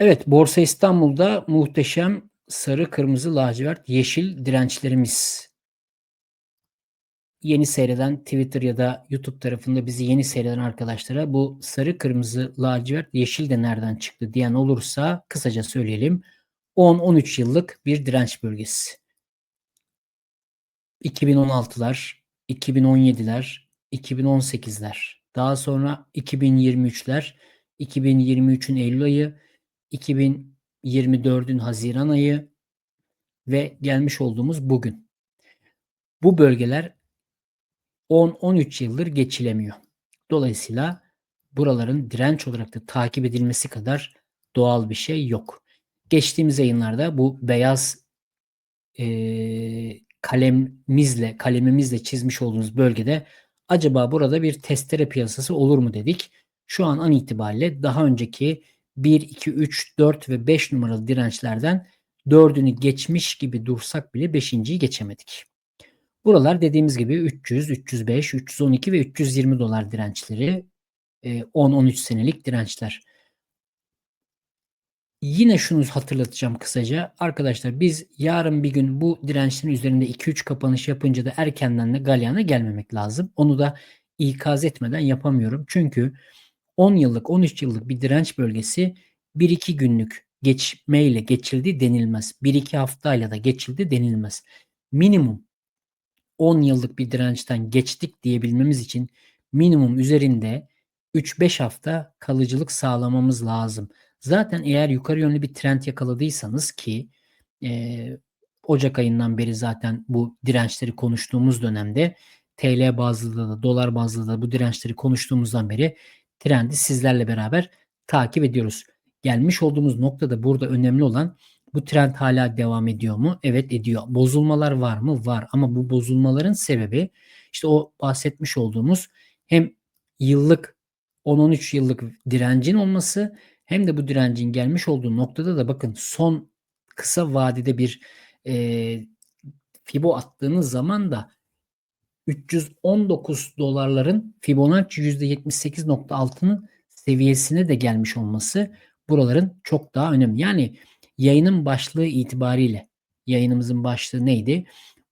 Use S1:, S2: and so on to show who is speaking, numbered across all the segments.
S1: Evet, Borsa İstanbul'da muhteşem sarı, kırmızı, lacivert, yeşil dirençlerimiz. Yeni seyreden Twitter ya da YouTube tarafında bizi yeni seyreden arkadaşlara bu sarı, kırmızı, lacivert, yeşil de nereden çıktı diyen olursa kısaca söyleyelim. 10-13 yıllık bir direnç bölgesi. 2016'lar, 2017'ler, 2018'ler, daha sonra 2023'ler, 2023'ün Eylül ayı, 2024'ün Haziran ayı ve gelmiş olduğumuz bugün. Bu bölgeler 10-13 yıldır geçilemiyor. Dolayısıyla buraların direnç olarak da takip edilmesi kadar doğal bir şey yok. Geçtiğimiz yayınlarda bu beyaz e, kalemimizle kalemimizle çizmiş olduğumuz bölgede acaba burada bir testere piyasası olur mu dedik. Şu an an itibariyle daha önceki 1, 2, 3, 4 ve 5 numaralı dirençlerden 4'ünü geçmiş gibi dursak bile 5.yi geçemedik. Buralar dediğimiz gibi 300, 305, 312 ve 320 dolar dirençleri 10-13 senelik dirençler. Yine şunu hatırlatacağım kısaca. Arkadaşlar biz yarın bir gün bu dirençlerin üzerinde 2-3 kapanış yapınca da erkenden de galyana gelmemek lazım. Onu da ikaz etmeden yapamıyorum. Çünkü 10 yıllık 13 yıllık bir direnç bölgesi 1-2 günlük geçmeyle geçildi denilmez. 1-2 haftayla da geçildi denilmez. Minimum 10 yıllık bir dirençten geçtik diyebilmemiz için minimum üzerinde 3-5 hafta kalıcılık sağlamamız lazım. Zaten eğer yukarı yönlü bir trend yakaladıysanız ki e, Ocak ayından beri zaten bu dirençleri konuştuğumuz dönemde TL bazlı da dolar bazlı da bu dirençleri konuştuğumuzdan beri trendi sizlerle beraber takip ediyoruz. Gelmiş olduğumuz noktada burada önemli olan bu trend hala devam ediyor mu? Evet ediyor. Bozulmalar var mı? Var. Ama bu bozulmaların sebebi işte o bahsetmiş olduğumuz hem yıllık 10-13 yıllık direncin olması hem de bu direncin gelmiş olduğu noktada da bakın son kısa vadede bir e, Fibo attığınız zaman da 319 dolarların Fibonacci %78.6'nın seviyesine de gelmiş olması buraların çok daha önemli. Yani yayının başlığı itibariyle yayınımızın başlığı neydi?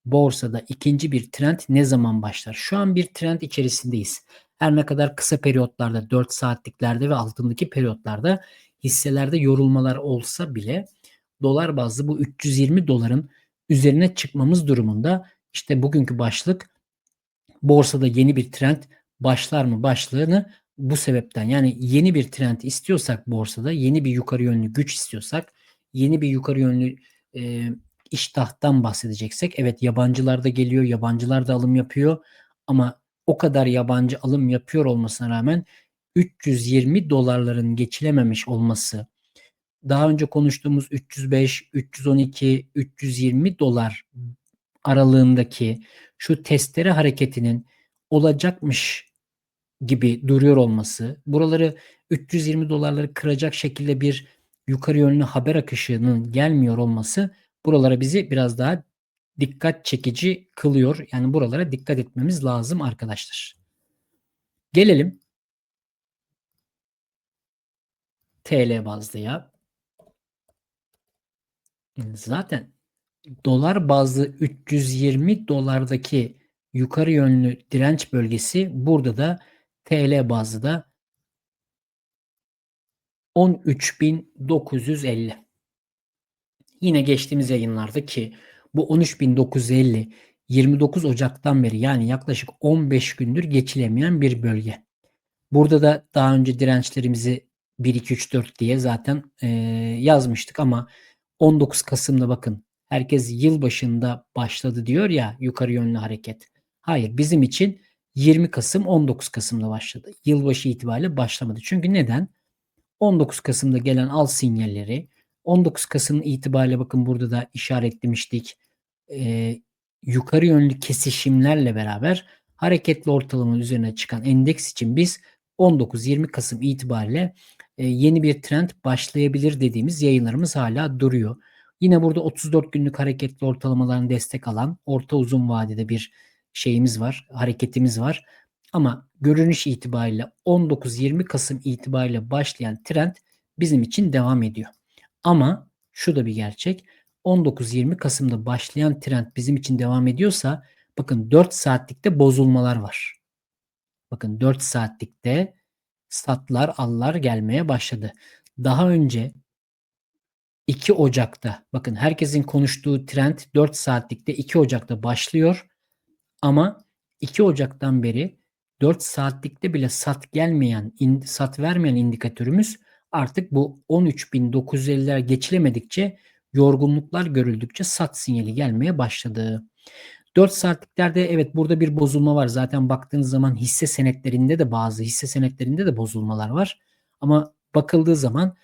S1: Borsada ikinci bir trend ne zaman başlar? Şu an bir trend içerisindeyiz. Her ne kadar kısa periyotlarda 4 saatliklerde ve altındaki periyotlarda hisselerde yorulmalar olsa bile dolar bazlı bu 320 doların üzerine çıkmamız durumunda işte bugünkü başlık borsada yeni bir trend başlar mı başlığını bu sebepten yani yeni bir trend istiyorsak borsada yeni bir yukarı yönlü güç istiyorsak yeni bir yukarı yönlü e, iştahtan bahsedeceksek evet yabancılar da geliyor yabancılar da alım yapıyor ama o kadar yabancı alım yapıyor olmasına rağmen 320 dolarların geçilememiş olması daha önce konuştuğumuz 305, 312, 320 dolar aralığındaki şu testere hareketinin olacakmış gibi duruyor olması, buraları 320 dolarları kıracak şekilde bir yukarı yönlü haber akışının gelmiyor olması buralara bizi biraz daha dikkat çekici kılıyor. Yani buralara dikkat etmemiz lazım arkadaşlar. Gelelim TL bazlıya. Zaten dolar bazlı 320 dolardaki yukarı yönlü direnç bölgesi burada da TL bazlı da 13.950. Yine geçtiğimiz yayınlarda ki bu 13.950 29 Ocak'tan beri yani yaklaşık 15 gündür geçilemeyen bir bölge. Burada da daha önce dirençlerimizi 1, 2, 3, 4 diye zaten e, yazmıştık ama 19 Kasım'da bakın herkes yıl başında başladı diyor ya yukarı yönlü hareket. Hayır bizim için 20 Kasım 19 Kasım'da başladı. Yılbaşı itibariyle başlamadı. Çünkü neden? 19 Kasım'da gelen al sinyalleri 19 Kasım itibariyle bakın burada da işaretlemiştik. Ee, yukarı yönlü kesişimlerle beraber hareketli ortalama üzerine çıkan endeks için biz 19-20 Kasım itibariyle e, yeni bir trend başlayabilir dediğimiz yayınlarımız hala duruyor. Yine burada 34 günlük hareketli ortalamaların destek alan orta uzun vadede bir şeyimiz var, hareketimiz var. Ama görünüş itibariyle 19-20 Kasım itibariyle başlayan trend bizim için devam ediyor. Ama şu da bir gerçek. 19-20 Kasım'da başlayan trend bizim için devam ediyorsa bakın 4 saatlikte bozulmalar var. Bakın 4 saatlikte satlar allar gelmeye başladı. Daha önce 2 Ocak'ta bakın herkesin konuştuğu trend 4 saatlikte 2 Ocak'ta başlıyor. Ama 2 Ocak'tan beri 4 saatlikte bile sat gelmeyen, in, sat vermeyen indikatörümüz artık bu 13.950'ler geçilemedikçe yorgunluklar görüldükçe sat sinyali gelmeye başladı. 4 saatliklerde evet burada bir bozulma var. Zaten baktığınız zaman hisse senetlerinde de bazı hisse senetlerinde de bozulmalar var. Ama bakıldığı zaman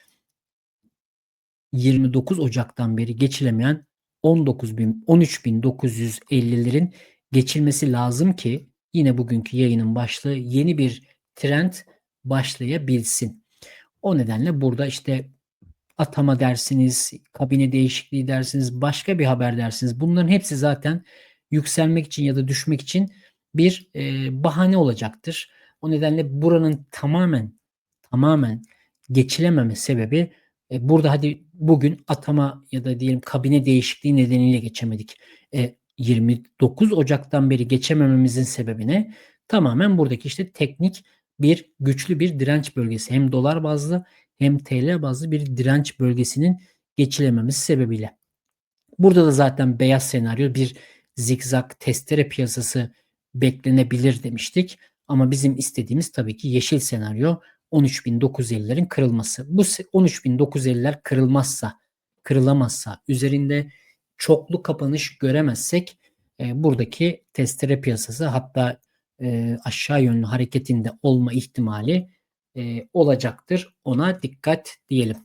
S1: 29 Ocak'tan beri geçilemeyen 19.000 13.950'lerin geçilmesi lazım ki yine bugünkü yayının başlığı yeni bir trend başlayabilsin. O nedenle burada işte atama dersiniz, kabine değişikliği dersiniz, başka bir haber dersiniz. Bunların hepsi zaten yükselmek için ya da düşmek için bir e, bahane olacaktır. O nedenle buranın tamamen tamamen geçilememe sebebi e, burada hadi bugün atama ya da diyelim kabine değişikliği nedeniyle geçemedik. E, 29 Ocak'tan beri geçemememizin sebebine tamamen buradaki işte teknik bir güçlü bir direnç bölgesi hem dolar bazlı hem TL bazlı bir direnç bölgesinin geçilememesi sebebiyle. Burada da zaten beyaz senaryo bir zigzag testere piyasası beklenebilir demiştik. Ama bizim istediğimiz tabii ki yeşil senaryo 13.950'lerin kırılması. Bu 13.950'ler kırılmazsa, kırılamazsa, üzerinde çoklu kapanış göremezsek e, buradaki testere piyasası hatta e, aşağı yönlü hareketinde olma ihtimali e, olacaktır. Ona dikkat diyelim.